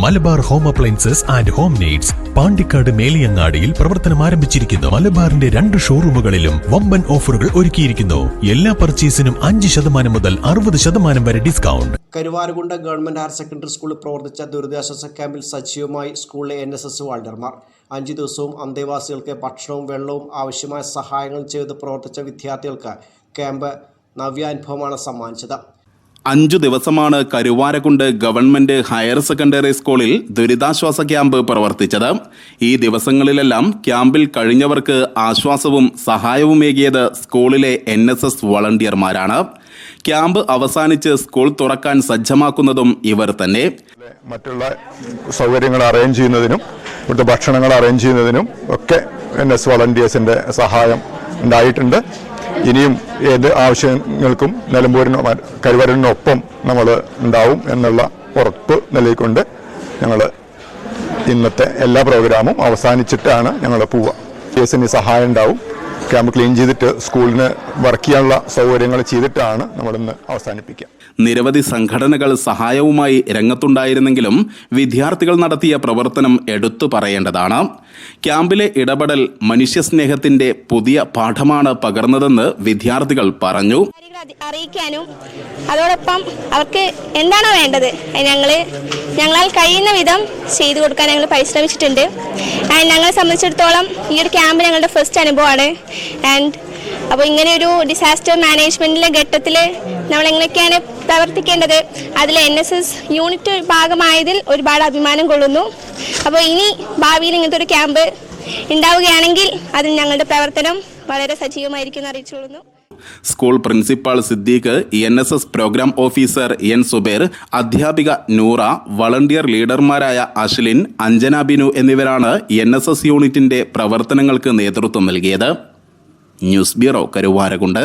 Malabar home appliances and home needs Pandikkad മേലിയങ്ങാടിയിൽ പ്രവർത്തനം ആരംഭിച്ചിരിക്കുന്നു. മലബാറിന്റെ രണ്ട് ഷോറൂമുകളിലും വമ്പൻ ഓഫറുകൾ ഒരുക്കിയിരിക്കുന്നു. എല്ലാ പർച്ചേസിനും അഞ്ച് ശതമാനം മുതൽ അറുപത് ശതമാനം വരെ discount. Karuvarakundu government higher secondary സ്കൂളിൽ പ്രവർത്തിച്ച ദുരിതാശ്വാസ ക്യാമ്പിൽ സജീവമായി സ്കൂളിലെ എൻ എസ് എസ് വാൾഡർമാർ അഞ്ച് ദിവസവും അന്തേവാസികൾക്ക് ഭക്ഷണവും വെള്ളവും ആവശ്യമായ സഹായങ്ങളും ചെയ്ത് പ്രവർത്തിച്ച വിദ്യാർത്ഥികൾക്ക് ക്യാമ്പ് നവ്യാനുഭവമാണ് സമ്മാനിച്ചത്. അഞ്ചു ദിവസമാണ് കരുവാരക്കുണ്ട് ഗവൺമെന്റ് ഹയർ സെക്കൻഡറി സ്കൂളിൽ ദുരിതാശ്വാസ ക്യാമ്പ് പ്രവർത്തിച്ചത്. ഈ ദിവസങ്ങളിലെല്ലാം ക്യാമ്പിൽ കഴിഞ്ഞവർക്ക് ആശ്വാസവും സഹായവുമേകിയത് സ്കൂളിലെ എൻ എസ് എസ് വളണ്ടിയർമാരാണ്. ക്യാമ്പ് അവസാനിച്ച് സ്കൂൾ തുറക്കാൻ സജ്ജമാക്കുന്നതും ഇവർ തന്നെ. മറ്റുള്ള സൗകര്യങ്ങൾ അറേഞ്ച് ചെയ്യുന്നതിനും ഇവിടുത്തെ ഭക്ഷണങ്ങൾ അറേഞ്ച് ചെയ്യുന്നതിനും ഒക്കെ എൻ എസ് വളണ്ടിയേഴ്സിന്റെ സഹായം ഉണ്ടായിട്ടുണ്ട്. ഇനിയും ഏത് ആവശ്യങ്ങൾക്കും നിലമ്പൂരിനോ കരുവരനൊപ്പം നമ്മൾ ഉണ്ടാവും എന്നുള്ള ഉറപ്പ് നൽകിക്കൊണ്ട് ഞങ്ങൾ ഇന്നത്തെ എല്ലാ പ്രോഗ്രാമും അവസാനിച്ചിട്ടാണ് ഞങ്ങൾ പോവുക. കേസിന് സഹായം ഉണ്ടാവും. ക്യാമ്പ് ക്ലീൻ ചെയ്തിട്ട് സ്കൂളിന് വർക്ക് ചെയ്യാനുള്ള സൗകര്യങ്ങൾ ചെയ്തിട്ടാണ് നമ്മളിന്ന് അവസാനിപ്പിക്കുക. നിരവധി സംഘടനകൾ സഹായവുമായി രംഗത്തുണ്ടായിരുന്നെങ്കിലും വിദ്യാർത്ഥികൾ നടത്തിയ പ്രവർത്തനം എടുത്തു പറയേണ്ടതാണ്. ക്യാമ്പിലെ ഇടപെടൽ മനുഷ്യസ്നേഹത്തിന്റെ പുതിയ പാഠമാണ് പകർന്നതെന്ന് വിദ്യാർത്ഥികൾ പറഞ്ഞു. അറിയിക്കാനും അതോടൊപ്പം അവർക്ക് എന്താണോ വേണ്ടത്. ഞങ്ങൾ ഞങ്ങളാൽ കഴിയുന്ന വിധം ചെയ്തു കൊടുക്കാൻ ഞങ്ങൾ പരിശ്രമിച്ചിട്ടുണ്ട്. ആൻഡ് ഞങ്ങളെ സംബന്ധിച്ചിടത്തോളം ഈ ഒരു ക്യാമ്പ് ഞങ്ങളുടെ ഫസ്റ്റ് അനുഭവമാണ്. ആൻഡ് അപ്പോൾ ഇങ്ങനെ ഒരു ഡിസാസ്റ്റർ മാനേജ്മെന്റിലെ ഘട്ടത്തിൽ നമ്മൾ എങ്ങനെയൊക്കെയാണ് പ്രവർത്തിക്കേണ്ടത് അതിൽ എൻ എസ് എസ് യൂണിറ്റ് ഭാഗമായതിൽ ഒരുപാട് അഭിമാനം കൊള്ളുന്നു. അപ്പോൾ ഇനി ഭാവിയിൽ ഇങ്ങനത്തെ ഒരു ക്യാമ്പ് ഉണ്ടാവുകയാണെങ്കിൽ അതിൽ ഞങ്ങളുടെ പ്രവർത്തനം വളരെ സജീവമായിരിക്കും എന്ന് അറിയിച്ചുകൊള്ളുന്നു school principal Siddique N S S programme officer N Zuber അധ്യാപിക നൂറ വളണ്ടിയർ ലീഡർമാരായ അശ്ലിൻ അഞ്ജന ബിനു എന്നിവരാണ് എൻ എസ് എസ് യൂണിറ്റിന്റെ പ്രവർത്തനങ്ങൾക്ക് നേതൃത്വം നൽകിയത്. News bureau Karuvarakundu.